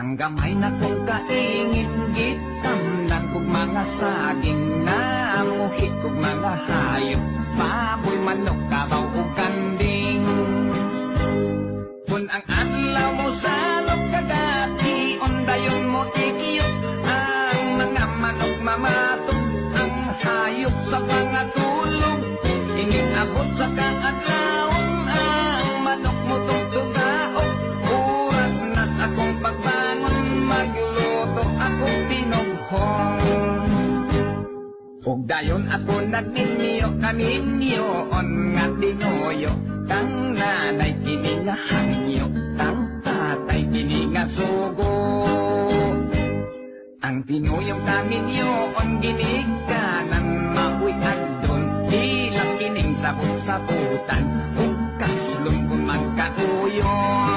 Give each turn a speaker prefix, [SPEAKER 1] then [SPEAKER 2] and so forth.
[SPEAKER 1] Ang gamay na kong kaingin Gitamnan kog mga saging na Muhit kog mga hayop. Baboy, manok, kabaw ug kanding Kung ang adlaw mo sa kagati Undayon mo tikiyot Ang mga manok mamatok Ang hayop sa pangatulog Ingin abot sa kaadlawon Magluto akong tinughong Ug dayon ako nagninyo kaninyo on nga tinuyo Tang nanay kini nga hangyo Tang tatay kini nga sugo. Ang tinuyong kaninyo on ginikanan Mabuy agdon Ilang kining sabot-sabutan Ug kaslong kung magkauyon